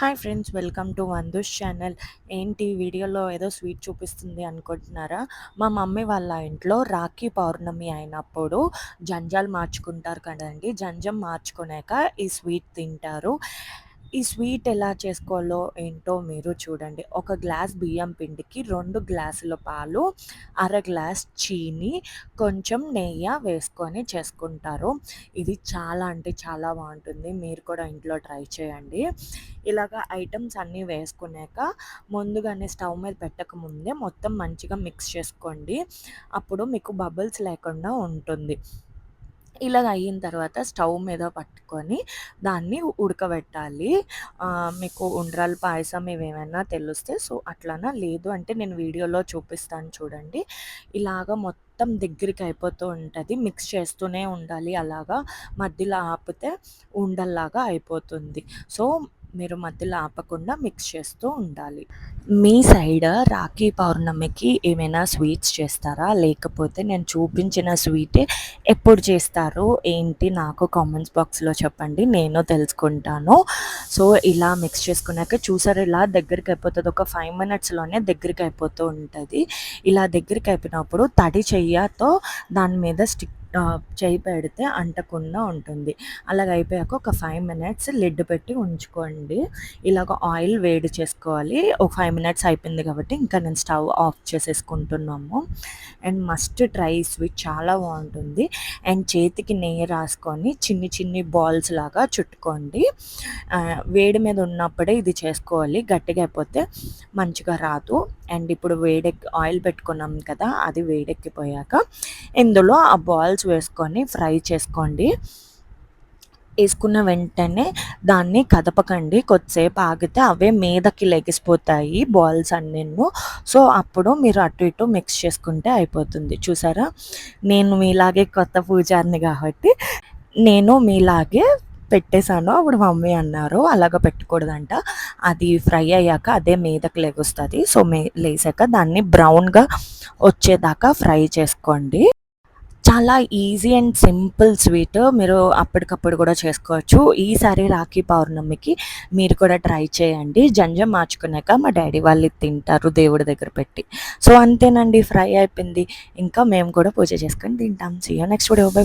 Hi friends welcome to Vandush channel. ఏంటి వీడియోలో ఏదో స్వీట్ చూపిస్తుంది అనుకుంటున్నారా? మా మమ్మీ వాళ్ళ ఇంట్లో రాఖీ పౌర్ణమి అయినప్పుడు జంజాలు మార్చుకుంటారు కదండి. జంజం మార్చుకున్నాక ఈ స్వీట్ తింటారు. ఈ స్వీట్ ఎలా చేసుకోవాలో ఏంటో మీరు చూడండి. ఒక గ్లాస్ బియ్యం పిండికి రెండు గ్లాసుల పాలు అర గ్లాస్ చీని కొంచెం నెయ్యి వేసుకొని చేసుకుంటారు. ఇది చాలా అంటే చాలా బాగుంటుంది. మీరు కూడా ఇంట్లో ట్రై చేయండి. ఇలాగ ఐటమ్స్ అన్నీ వేసుకున్నాక ముందుగానే స్టవ్ మీద పెట్టకముందే మొత్తం మంచిగా మిక్స్ చేసుకోండి. అప్పుడు మీకు బబుల్స్ లేకుండా ఉంటుంది. ఇలాగ అయిన తర్వాత స్టవ్ మీద పట్టుకొని దాన్ని ఉడకబెట్టాలి. మీకు ఉండ్రాల పాయసం ఇవేమైనా తెలుస్తే సో అట్లానా? లేదు అంటే నేను వీడియోలో చూపిస్తాను చూడండి. ఇలాగ మొత్తం దగ్గరికి అయిపోతూ ఉంటుంది. మిక్స్ చేస్తూనే ఉండాలి. అలాగా మధ్యలో ఆపితే ఉండల్లాగా అయిపోతుంది. సో మీరు మధ్యలో ఆపకుండా మిక్స్ చేస్తూ ఉండాలి. మీ సైడ్ రాఖీ పౌర్ణమికి ఏమైనా స్వీట్స్ చేస్తారా? లేకపోతే నేను చూపించిన స్వీటే ఎప్పుడు చేస్తారు? ఏంటి? నాకు కామెంట్స్ బాక్స్లో చెప్పండి. నేను తెలుసుకుంటాను. సో ఇలా మిక్స్ చేసుకున్నాక చూసారు? ఇలా దగ్గరికి అయిపోతుంది. ఒక ఫైవ్ మినిట్స్లోనే దగ్గరికి అయిపోతూ ఉంటుంది. ఇలా దగ్గరికి అయిపోయినప్పుడు తడి చెయ్యతో దాని మీద స్టిక్ చేయి పెడితే అంటకుండా ఉంటుంది. అలాగ అయిపోయాక ఒక ఫైవ్ మినిట్స్ లిడ్ పెట్టి ఉంచుకోండి. ఇలాగ ఆయిల్ వేడి చేసుకోవాలి. ఒక ఫైవ్ మినిట్స్ అయిపోయింది కాబట్టి ఇంకా నేను స్టవ్ ఆఫ్ చేసేసుకుంటున్నాము. అండ్ మస్ట్ ట్రై స్వీట్ చాలా బాగుంటుంది. అండ్ చేతికి నెయ్యి రాసుకొని చిన్ని చిన్ని బాల్స్ లాగా చుట్టుకోండి. వేడి మీద ఉన్నప్పుడే ఇది చేసుకోవాలి. గట్టిగా అయిపోతే మంచిగా రాదు. అండ్ ఇప్పుడు వేడెక్కి ఆయిల్ పెట్టుకున్నాం కదా అది వేడెక్కిపోయాక ఇందులో ఆ బాల్స్ వేసుకొని ఫ్రై చేసుకోండి. వేసుకున్న వెంటనే దాన్ని కదపకండి. కొద్దిసేపు ఆగితే అవే మీదకి లెగిసిపోతాయి బాల్స్ అన్నీ సో అప్పుడు మీరు అటు ఇటు మిక్స్ చేసుకుంటే అయిపోతుంది. చూసారా? నేను మీలాగే కొత్త పూజారిని కాబట్టి నేను మీలాగే పెట్టేశాను. అప్పుడు మమ్మీ అన్నారు అలాగ పెట్టకూడదంట. అది ఫ్రై అయ్యాక అదే మీదకి లెగుస్తుంది. సో మే లేసాక దాన్ని బ్రౌన్గా వచ్చేదాకా ఫ్రై చేసుకోండి. చాలా ఈజీ అండ్ సింపుల్ స్వీట్ మీరు అప్పటికప్పుడు కూడా చేసుకోవచ్చు. ఈసారి రాఖీ పౌర్ణమికి మీరు కూడా ట్రై చేయండి. జంజం మార్చుకున్నాక మా డాడీ వాళ్ళు తింటారు దేవుడి దగ్గర పెట్టి. సో అంతేనండి ఫ్రై అయిపోయింది. ఇంకా మేము కూడా పూజ చేసుకొని తింటాం. See next video by